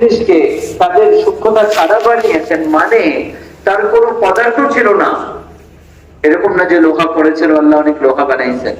জিনিসকে তাদের সূক্ষ্মতা ছাড়া বানিয়েছেন মানে তার কোনো পদার্থ ছিল না। এরকম না যে লোহা পড়েছিল, আল্লাহ অনেক লোহা বানাইছেন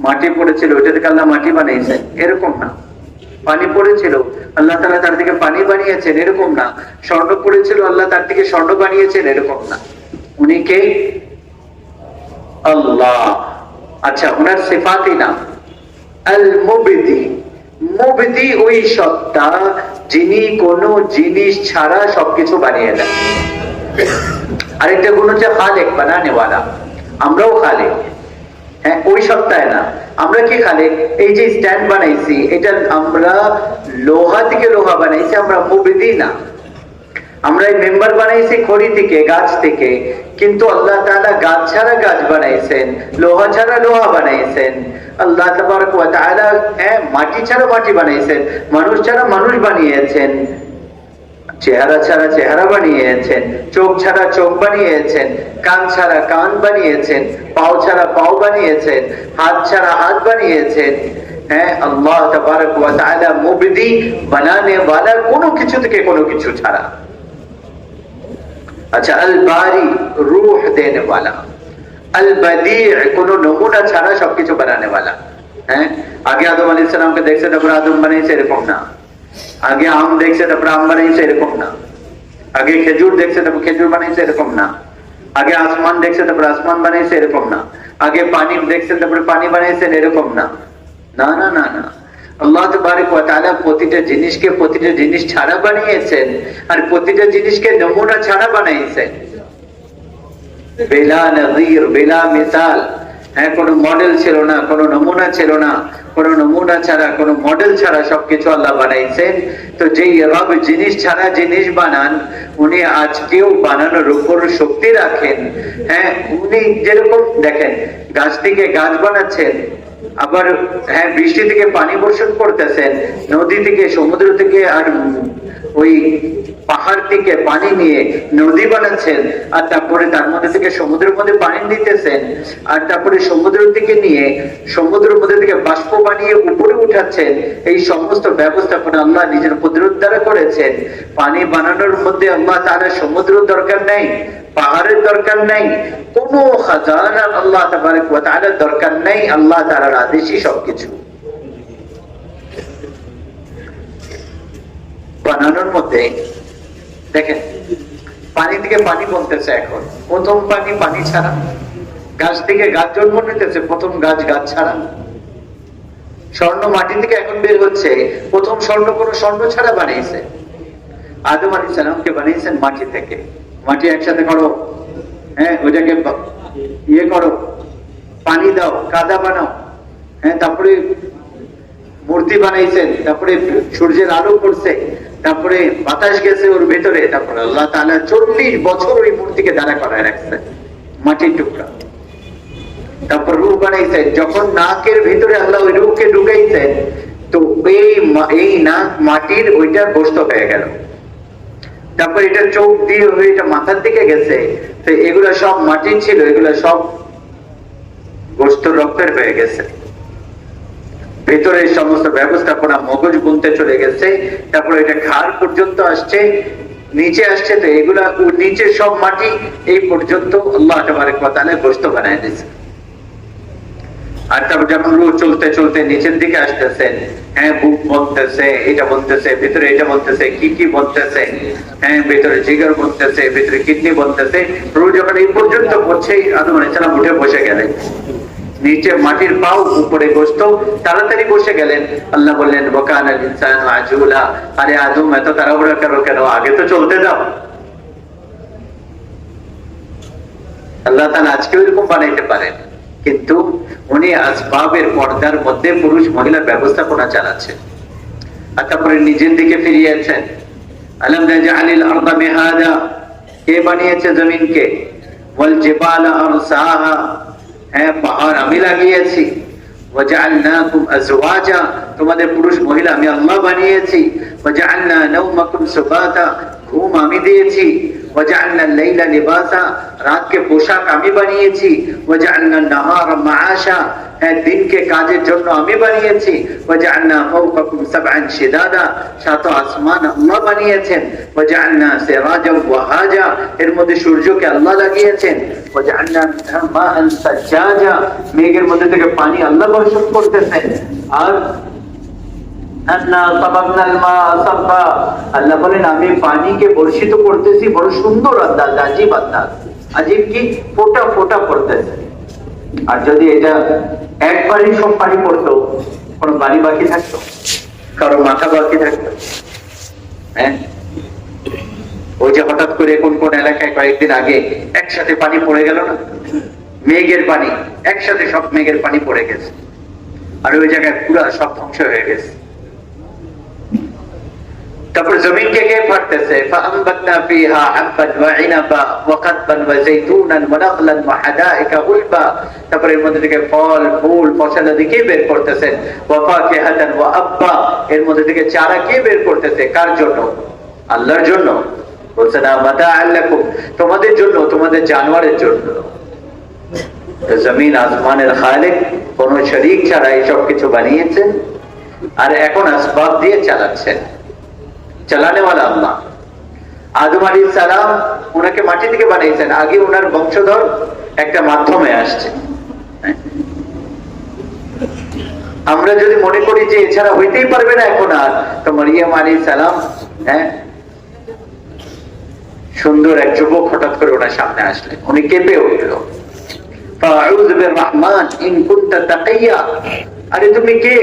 মাটি পড়েছিল ওইটা থেকে আল্লাহ মাটি বানাইছেন। এরকম না। পানি পড়েছিল, আল্লাহ তালা তার থেকে পানি বানিয়েছেন, এরকম না। স্বর্ণ পড়েছিল, আল্লাহ তার থেকে স্বর্ণ বানিয়েছেন, এরকম না। উনি কে? আল্লাহ। আচ্ছা ওনার সেফাতি না আল মুবিদি মুবিদি ওই সত্তা যিনি কোন জিনিস ছাড়া সবকিছু বানিয়ে দেন। আরেকটা গুণ হচ্ছে খালেক, বানানেওয়ালা। আমরাও খালেক। হ্যাঁ ওই সত্তায় না। আমরা কি খালেক? এই যে স্ট্যান্ড বানাইছি, এটা আমরা লোহা থেকে লোহা বানাইছি, আমরা মুবিদি না। আমরা এই মেম্বার বানাইছি খড়ি থেকে, গাছ থেকে। কিন্তু আল্লাহ তাআলা গাছ ছাড়া গাছ বানাইছেন, লোহা ছাড়া লোহা বানাইছেন। আল্লাহ মাটি ছাড়া মাটি বানাইছেন মানুষ ছাড়া মানুষ বানিয়েছেন, চেহারা ছাড়া চেহারা বানিয়েছেন, চোখ ছাড়া চোখ বানিয়েছেন, কান ছাড়া কান বানিয়েছেন, পাও ছাড়া পাও বানিয়েছেন, হাত ছাড়া হাত বানিয়েছেন হ্যাঁ আল্লাহ তাবারক ওয়া তাআলা মুবদি বানানে ওয়ালা কোনো কিছু থেকে কোনো কিছু ছাড়া। আচ্ছা আল বারি রূহ দেনে वाला আল বদি কোনো নমুনা ছাড়া সবকিছু বানানে वाला হ্যাঁ আগে আদম আলাইহিস সালামকে দেখছে তারপর আদম বানাইছে এরকম না আগে আম দেখছে তারপর আম বানাইছে এরকম না আগে খেজুর দেখছে তারপর খেজুর বানাইছে এরকম না আগে আসমান দেখছে তারপর আসমান বানাইছে এরকম না আগে পানি দেখছেন তারপরে পানি বানাইছেন এরকম না না না না না আল্লাহ তাবারক ওয়া তাআলা প্রতিটা জিনিসকে প্রতিটা জিনিস ছাড়া বানিয়েছেন আর প্রতিটা জিনিসকে নমুনা ছাড়া বানাইছেন বেলা নজির বেলা মিসাল। হ্যাঁ কোনো মডেল ছিল না, কোনো নমুনা ছিল না, কোনো নমুনা ছাড়া, কোনো মডেল ছাড়া সবকিছু আল্লাহ বানাইছেন। তো যেই রব জিনিস ছাড়া জিনিস বানান, উনি আজকেও বানানোর উপর শক্তি রাখেন। হ্যাঁ উনি যেরকম দেখেন, গাছ থেকে গাছ বানাচ্ছেন, আবার হ্যাঁ বৃষ্টি থেকে পানি বর্ষণ করতেছেন, নদী থেকে, সমুদ্র থেকে, আর ওই পাহাড় থেকে পানি নিয়ে নদী বানাচ্ছেন, আর তারপরে তার মধ্যে থেকে সমুদ্রের মধ্যে পানি নিতেছেন, আর তারপরে সমুদ্র থেকে নিয়ে, সমুদ্রের মধ্যে থেকে বাষ্প বানিয়ে উপরে উঠাচ্ছেন, এই সমস্ত ব্যবস্থাপনা আল্লাহ নিজের কুদরত দ্বারা করেছেন। পানি বানানোর মধ্যে আল্লাহ তারা সমুদ্র দরকার নেই, পাহাড়ের দরকার নেই, কোন খাজানা আল্লাহ তাবারক ওয়া দরকার নেই, আল্লাহ তাআলার আদেশই সবকিছু। বানানোর মধ্যে, দেখেন পানি থেকে পানি বলতেছে এখন। প্রথম পানি পানি ছাড়া। গাছ থেকে গাছ জন্ম নিতেছে, প্রথম গাছ গাছ ছাড়া। স্বর্ণ মাটি থেকে এখন বের হচ্ছে, প্রথম স্বর্ণ কোন স্বর্ণ ছাড়া বানিয়েছে। আদম আলী সালামকে বানিয়েছেন মাটি থেকে। মাটি একসাথে করো। হ্যাঁ ওইটাকে ইয়ে করো। পানি দাও, কাদা বানাও। হ্যাঁ তারপরে মূর্তি বানাইছেন, তারপরে সূর্যের আলো পড়ছে। তারপরে বাতাস গেছে ওর ভেতরে, তারপরে আল্লাহ তাআলা চল্লিশ বছর ওই মূর্তিকে দাঁড়া করায় রাখছেন মাটির টুকরা। তারপর রূপ বানাইছেন যখন নাকের ভিতরে আল্লাহ ওই রূপকে ঢুকাইছেন তো এই এই নাক মাটির ওইটা গোস্ত হয়ে গেল। তারপর এটা চোখ দিয়ে হয়ে এটা মাথার দিকে গেছে, তো এগুলো সব মাটির ছিল, এগুলো সব গোস্ত রক্তের হয়ে গেছে। ভেতরে সমস্ত ব্যবস্থাপনা মগজ বুনতে চলে গেছে। তারপর এটা খার পর্যন্ত আসছে, নিচে আসছে, তো এগুলা নিচে সব মাটি এই পর্যন্ত আল্লাহ তাবারক ওয়া গোস্ত বানায় দিয়েছে। আর তারপর যখন রু চলতে চলতে নিচের দিকে আসতেছেন হ্যাঁ বুক বলতেছে এটা বলতেছে ভিতরে এটা বলতেছে কি কি বলতেছে হ্যাঁ ভিতরে জিগার বলতেছে ভিতরে কিডনি বলতেছে রু যখন এই পর্যন্ত পড়ছে আদম আলাইহিস উঠে বসে গেলেন। নিচে মাটির পাও উপরে গোস্ত। তাড়াতাড়ি বসে গেলেন। আল্লাহ বললেন বকান আল ইনসান আজুলা। আরে আদম, এত তাড়াহুড়া করো কেন? আগে তো চলতে দাও। আল্লাহ তাআলা আজকেও এরকম বানাইতে পারেন। কিন্তু উনি আসবাবের পর্দার মধ্যে পুরুষ মহিলা ব্যবস্থাপনা চালাচ্ছেন। আর তারপরে নিজের দিকে ফিরিয়েছেন আলম নাজআলিল আরদা মিহাদা? কে বানিয়েছে জমিনকে? ওয়াল জিবালা আরসাহা। হ্যাঁ পাহাড় আমি লাগিয়েছি। তোমাদের পুরুষ মহিলা আমি আল্লাহ বানিয়েছি। ঘুম আমি দিয়েছি। लिबासा रात के পোশাক আমি বানিয়েছি ওয়াজআলনা নাহার মাআশা হ্যাঁ দিনকে কাজের জন্য আমি বানিয়েছি ওয়াজআলনা ফাওকাকুম সাবআন শিদাদা সাত আসমান আল্লাহ বানিয়েছেন ওয়াজআলনা সিরাজা ওয়াহাজা এর মধ্যে সূর্যকে আল্লাহ লাগিয়েছেন ওয়াজআলনা মাআন সাজ্জাজা মেঘের মধ্যে থেকে পানি আল্লাহ বর্ষণ করতেছেন আর আল্লাহ বলেন, আমি পানিকে বর্ষিত করতেছি, বড় সুন্দর আন্দাজ, আজীব আন্দাজ। আজীব কি? ফোটা ফোটা পড়তেছে। আর যদি এটা একবারই সব পানি পড়তো, কোনো বাড়ি বাকি থাকতো? কারও মাথা বাকি থাকতো? হ্যাঁ? ওই যে হঠাৎ করে কোন কোন এলাকায় কয়েকদিন আগে একসাথে পানি পড়ে গেল না? মেঘের পানি, একসাথে সব মেঘের পানি পড়ে গেছে। আর ওই জায়গায় পুরা সব ধ্বংস হয়ে গেছে। তারপর জমিনকে কে ফাটতেছে فأنبتنا فيها حبا وعنبا وقضبا وزيتونا ونخلا وحدائق غلبا তারপর এর মধ্যে থেকে ফল ফুল ফসলাদি কে বের করতেছেন ওয়াফাকিহাতান ওয়া আব্বা এর মধ্যে থেকে চারা কে বের করতেছে কার জন্য আল্লাহর জন্য বলছে না মাতা আল্লাকুম তোমাদের জন্য তোমাদের জানোয়ারের জন্য তো জমিন আসমানের খালেক কোন শরীক ছাড়া এইসব কিছু বানিয়েছেন আর এখন আসবাব দিয়ে চালাচ্ছেন চালানে আল্লাহ। আদম আলী সালাম ওনাকে মাটি থেকে বানিয়েছেন। আগে ওনার বংশধর একটা মাধ্যমে আসছে। আমরা যদি মনে করি যে এছাড়া হইতেই পারবে না এখন আর, তো মারিয়াম আলী সালাম হ্যাঁ? সুন্দর এক যুবক হঠাৎ করে ওনার সামনে আসলে। উনি কেঁপে উঠল। আরে তুমি কে?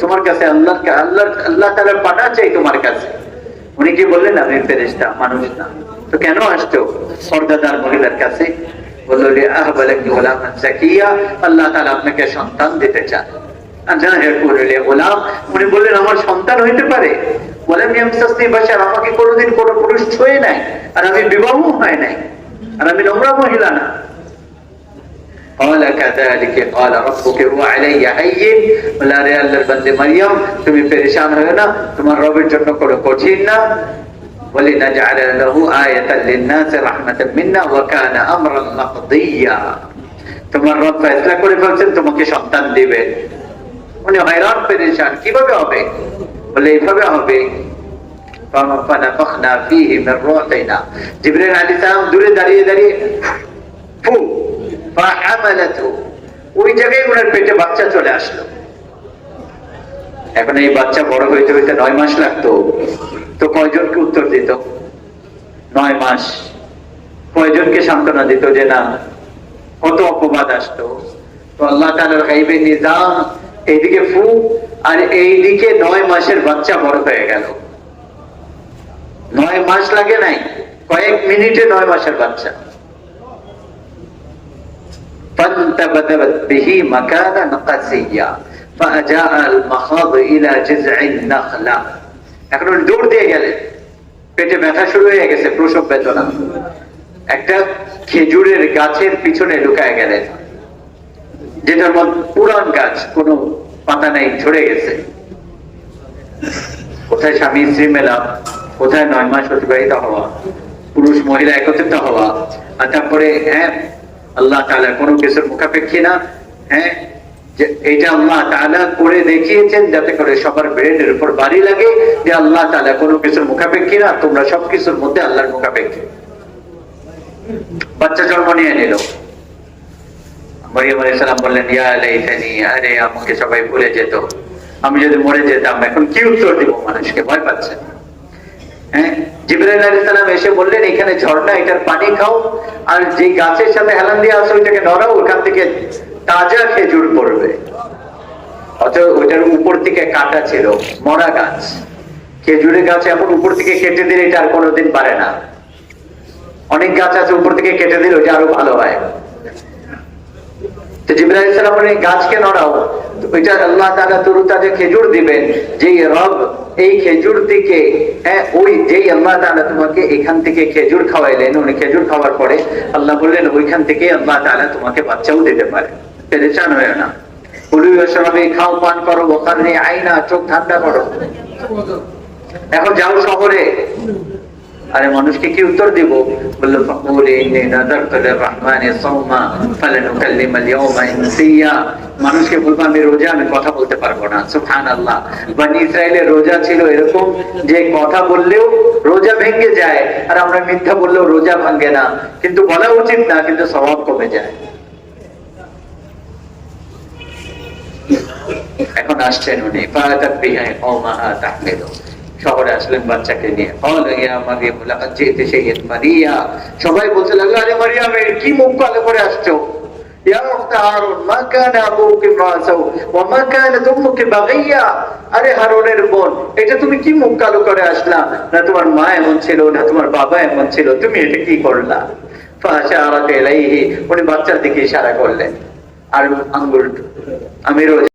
তোমার কাছে আল্লাহ আল্লাহ আল্লাহ তালা পাঠা চাই তোমার কাছে। উনি কি বললেন, আমি ফেরেশতা, মানুষ না। তো কেন আসছো? পর্দাদার মহিলার কাছে সন্তান দিতে চান। গোলাম, উনি বললেন, আমার সন্তান হইতে পারে। আমাকে কোনোদিন কোনো পুরুষ ছুঁয়ে নাই। আর আমি বিবাহ হয় নাই। আর আমি নোংরা মহিলা না। قال كذلك قال ربك هو علي هين বলে আরে আল্লাহর বান্দে মারিয়াম তুমি পেরেশান হয়ো না তোমার রবের জন্য কোনো কঠিন না ولنجعل له آية للناس رحمة منا وكان أمرا مقضيا তোমার রব ফেসলা করে ফেলছেন তোমাকে সন্তান দিবে উনি হয়রান পেরেশান কিভাবে হবে বলে এইভাবে হবে فنفخنا فيه من روحنا জিবরাইল আলাইহিস সালাম দূরে দাঁড়িয়ে দাঁড়িয়ে ফু ওই জায়গায় ওনার পেটে বাচ্চা চলে আসলো। এখন এই বাচ্চা বড় হইতে হইতে নয় মাস লাগতো। তো কয়জনকে উত্তর দিত? নয় মাস। কয়জনকে সান্ত্বনা দিত যে না, কত অপবাদ আসতো। তো আল্লাহ গাইবে, নিজাম, এইদিকে ফু, আর এইদিকে নয় মাসের বাচ্চা বড় হয়ে গেল। নয় মাস লাগে নাই, কয়েক মিনিটে নয় মাসের বাচ্চা। فانتبذت به مكانا قسيا فأجاء المخاض إلى جذع النخلة এখন উনি দৌড় দিয়ে গেলেন পেটে ব্যথা শুরু হয়ে গেছে প্রসব বেদনা একটা খেজুরের গাছের পিছনে লুকায় গেলেন যেটার মধ্যে পুরান গাছ কোনো পাতা নেই ঝরে গেছে কোথায় স্বামী স্ত্রী মেলাপ কোথায় নয় মাস অতিবাহিত হওয়া পুরুষ মহিলা একত্রিত হওয়া আর তারপরে হ্যাঁ আল্লাহ তাআলা কোনো কিছুর মুখাপেক্ষী না হ্যাঁ? যে এটা আল্লাহ তাআলা করে দেখিয়েছেন যাতে করে সবার ব্রেনের উপর বাড়ি লাগে যে আল্লাহ তাআলা কোনো কিছুর মুখাপেক্ষী না, তোমরা সব কিছুর মধ্যে আল্লাহর মুখাপেক্ষী। বাচ্চা জন্ম নিয়ে নিল। মরিয়ম বললেন, ইয়া লাইতানি, আরে আমাকে সবাই ভুলে যেত। আমি যদি মরে যেতাম, এখন কি উত্তর দিব মানুষকে? ভয় পাচ্ছে। হ্যাঁ? জিবরাইল এসে বললেন, এখানে ঝর্ণা, এটার পানি খাও, আর যে গাছের সাথে হেলান দিয়ে আসো ওইটাকে নড়াও, ওখান থেকে তাজা খেজুর পড়বে। অথবা ওইটার উপর থেকে কাটা ছিল মরা গাছ। খেজুরের গাছ এখন উপর থেকে কেটে দিলে এটা আর কোনোদিন পারে না। অনেক গাছ আছে উপর থেকে কেটে দিলে ওইটা আরও ভালো হয়। গাছকে নড়াও। ওইটা আল্লাহ খেজুর দিবেন। রব এই খেজুর হ্যাঁ ওই যেই আল্লাহ তাআলা তোমাকে এখান থেকে খেজুর খাওয়াইলেন, উনি খেজুর খাওয়ার পরে আল্লাহ বললেন, ওইখান থেকে আল্লাহ তাআলা তোমাকে বাচ্চাও দিতে পারে। পেরেশান হয়ে না। খাও, পান করো ওয়াকারনি আইনা চোখ ঠান্ডা করো। এখন যাও শহরে। আরে মানুষকে কি উত্তর দিব? মানুষকে বলব, আমি রোজা, আমি কথা বলতে পারব না। সুবহানাল্লাহ। বনি ইসরায়েলের রোজা ছিল এরকম যে কথা বললেও রোজা ভেঙে যায়, আর আমরা মিথ্যা বললেও রোজা ভাঙে না। কিন্তু বলা উচিত না, কিন্তু স্বভাব কমে যায়। এখন আসছেন উনি শহরে আসলেন বাচ্চাকে নিয়ে। ইয়ে মারিয়া। সবাই বলতে লাগল আরে মারিয়া কি মুখ পালে করে আসছো? তুমি কি মুখ কালো করে আসলা? না তোমার মা এমন ছিল, না তোমার বাবা এমন ছিল, তুমি এটা কি করলা? উনি করলেন। আর আঙ্গুল আমি